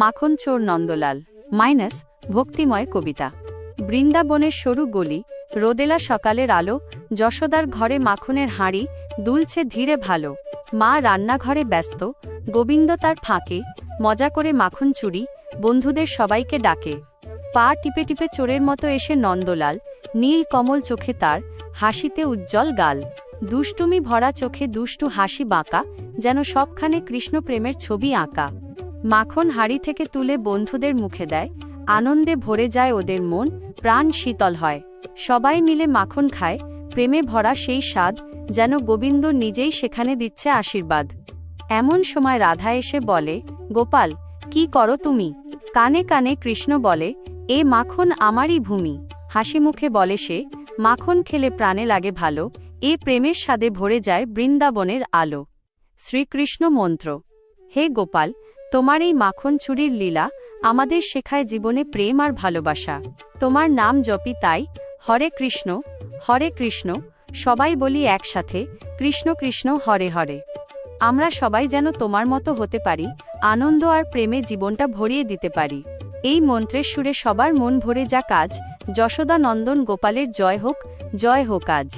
মাখন চোর নন্দলাল, মাইনাস ভক্তিময় কবিতা। বৃন্দাবনের সরু গলি, রোদেলা সকালের আলো, যশোদার ঘরে মাখনের হাঁড়ি, দুলছে ধীরে ভালো। মা রান্নাঘরে ব্যস্ত, গোবিন্দ তার ফাঁকে, মজা করে মাখন চুরি, বন্ধুদের সবাইকে ডাকে। পা টিপে টিপে চোরের মতো এসে নন্দলাল, নীল কমল চোখে তার, হাসিতে উজ্জ্বল গাল। দুষ্টুমি ভরা চোখে দুষ্টু হাসি বাঁকা, যেন সবখানে কৃষ্ণ প্রেমের ছবি আঁকা। মাখন হাড়ি থেকে তুলে বন্ধুদের মুখে দেয়, আনন্দে ভরে যায় ওদের মন, প্রাণ শীতল হয়। সবাই মিলে মাখন খায়, প্রেমে ভরা সেই স্বাদ যেন গোবিন্দ নিজেই সেখানে দিচ্ছে আশীর্বাদ। এমন সময় রাধা এসে বলে, গোপাল, কি করো তুমি? কানে কানে কৃষ্ণ বলে, এ মাখন আমারই ভূমি। হাসি মুখে বলে সে, মাখন খেলে প্রাণে লাগে ভালো, এ প্রেমের স্বাদে ভরে যায় বৃন্দাবনের আলো। শ্রীকৃষ্ণ মন্ত্র, হে গোপাল তোমার এই মাখন ছুরির লীলা আমাদের শেখায় জীবনে প্রেম আর ভালোবাসা। তোমার নাম জপি তাই, হরে কৃষ্ণ হরে কৃষ্ণ, সবাই বলি একসাথে, কৃষ্ণ কৃষ্ণ, হরে হরে। আমরা সবাই যেন তোমার মতো হতে পারি, আনন্দ আর প্রেমে জীবনটা ভরিয়ে দিতে পারি। এই মন্ত্রের সুরে সবার মন ভরে যা কাজ, যশোদা নন্দন গোপালের জয় হোক জয় হোক আজ।